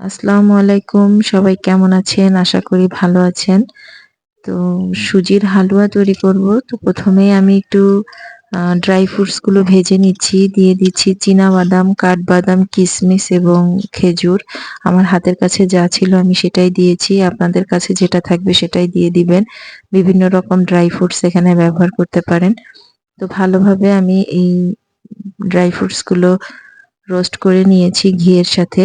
আসসালামু আলাইকুম। সবাই কেমন আছেন? আশা করি ভালো আছেন। তো সুজির হালুয়া তৈরি করব। তো প্রথমেই আমি একটু ড্রাই ফ্রুটসগুলো ভেজে নিচ্ছি। দিয়ে দিচ্ছি বাদাম কাঠবাদাম কিশমিশ এবং খেজুর। আমার হাতের কাছে যা ছিল আমি সেটাই দিয়েছি। আপনাদের কাছে যেটা থাকবে সেটাই দিয়ে দিবেন। বিভিন্ন রকম ড্রাই ফ্রুটস এখানে ব্যবহার করতে পারেন। তো ভালোভাবে আমি এই ড্রাই ফ্রুটসগুলো রোস্ট করে নিয়েছি ঘিয়ের সাথে।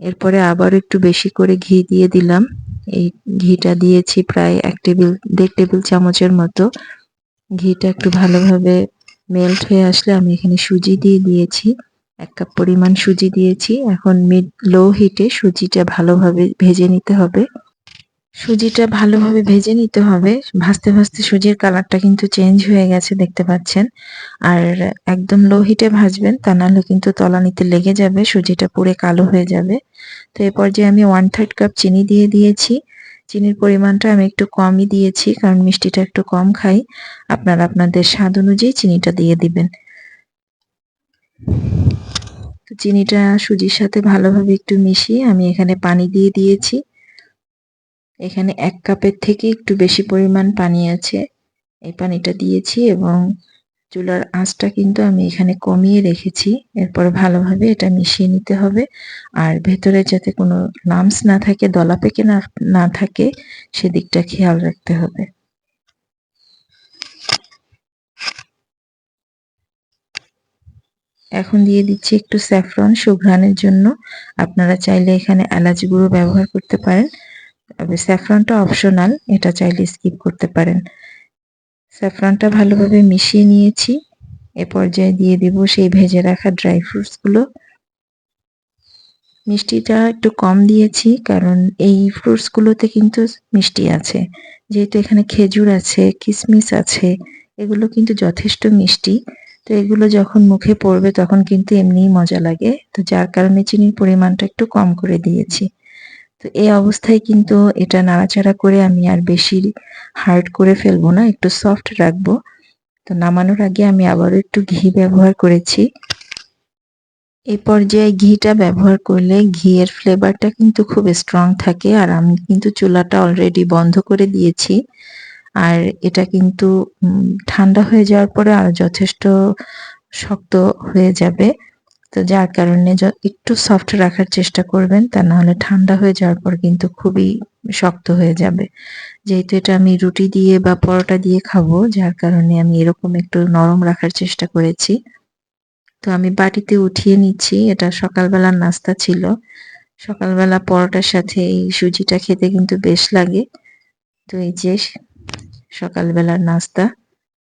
এরপরে আবার একটু বেশি করে ঘি দিয়ে দিলাম। এই ঘিটা দিয়েছি প্রায় এক টেবিল, দেড় টেবিল চামচের মতো। ঘিটা একটু ভালোভাবে মেল্ট হয়ে আসলে আমি এখানে সুজি দিয়ে দিয়েছি। এক কাপ পরিমাণ সুজি দিয়েছি। এখন মিড লো হিটে সুজিটা ভালোভাবে ভেজে নিতে হবে। সুজিটা ভালোভাবে ভেজে নিতে হবে। ভাজতে ভাজতে সুজির কালারটা কিন্তু চেঞ্জ হয়ে গেছে, দেখতে পাচ্ছেন। আর একদম লো হিটে ভাজবেন, তা নাহলে কিন্তু তলানিতে লেগে যাবে, সুজিটা পুরে কালো হয়ে যাবে। তো এ পর্যায়ে আমি ওয়ান থার্ড কাপ চিনি দিয়ে দিয়েছি। চিনির পরিমাণটা আমি একটু কমই দিয়েছি, কারণ মিষ্টিটা একটু কম খাই। আপনারা আপনাদের স্বাদ অনুযায়ী চিনিটা দিয়ে দিবেন। তো চিনিটা সুজির সাথে ভালোভাবে একটু মিশিয়ে আমি এখানে পানি দিয়ে দিয়েছি। এখানে এক কাপের থেকে একটু বেশি পরিমাণ পানি আছে। এই পানিটা দিয়েছি এবং চুলার আঁচটা কিন্তু আমি এখানে কমিয়ে রেখেছি। এরপর ভালোভাবে এটা মিশিয়ে নিতে হবে। আর ভেতরে যাতে কোনো লামস না থাকে, দলা পেকে না না থাকে, সেদিকটা খেয়াল রাখতে হবে। এখন দিয়ে দিচ্ছি একটু স্যাফরন, সুঘ্রাণের জন্য। আপনারা চাইলে এখানে এলাচ গুঁড়ো ব্যবহার করতে পারেন। তবে স্যাফরনটা অপশনাল এটা চাইলে স্কিপ করতে পারেন। স্যাফরনটা ভালোভাবে মিশিয়ে নিয়েছি, এ পর্যায়ে দিয়ে দিব সেই ভেজে রাখা ড্রাই ফ্রুটসগুলো মিষ্টিটা একটু কম দিয়েছি, কারণ এই ফ্রুটসগুলোতে কিন্তু মিষ্টি আছে। যেহেতু এখানে খেজুর আছে কিশমিশ আছে, এগুলো কিন্তু যথেষ্ট মিষ্টি। তো এগুলো যখন মুখে পড়বে তখন কিন্তু এমনিই মজা লাগে। তো যার কারণে চিনির পরিমাণটা একটু কম করে দিয়েছি। তো এই অবস্থায় কিন্তু এটা নাড়াচাড়া করে আমি আর বেশি হার্ড করে ফেলব না, একটু সফট রাখব। তো নামানোর আগে আমি আবারও একটু ঘি ব্যবহার করেছি। এই পর্যায়ে ঘিটা ব্যবহার করলে ঘিয়ের ফ্লেভারটা কিন্তু খুব স্ট্রং থাকে আর আমি কিন্তু চুলাটা অলরেডি বন্ধ করে দিয়েছি। আর এটা কিন্তু ঠান্ডা হয়ে যাওয়ার পরে আরও যথেষ্ট শক্ত হয়ে যাবে। তো যার কারণে একটু সফট রাখার চেষ্টা করবেন, তা নাহলে ঠান্ডা হয়ে যাওয়ার পর কিন্তু খুবই শক্ত হয়ে যাবে। যেহেতু এটা আমি রুটি দিয়ে বা পরোটা দিয়ে খাব, যার কারণে আমি এরকম একটু নরম রাখার চেষ্টা করেছি। তো আমি বাটিতে উঠিয়ে নিচ্ছি, এটা সকালবেলার নাস্তা ছিল। সকালবেলা পরোটার সাথে এই সুজিটা খেতে কিন্তু বেশ লাগে। তো এই যে, সকালবেলার নাস্তা।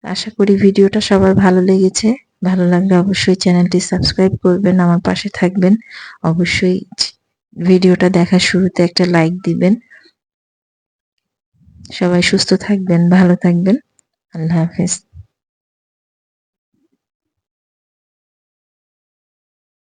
আশা করি ভিডিওটা সবার ভালো লেগেছে। ভালো লাগলে অবশ্যই চ্যানেলটি সাবস্ক্রাইব করবেন, আমার পাশে থাকবেন। অবশ্যই ভিডিওটা দেখার শুরুতে একটা লাইক দিবেন। সবাই সুস্থ থাকবেন, ভালো থাকবেন। আল্লাহ হাফেজ।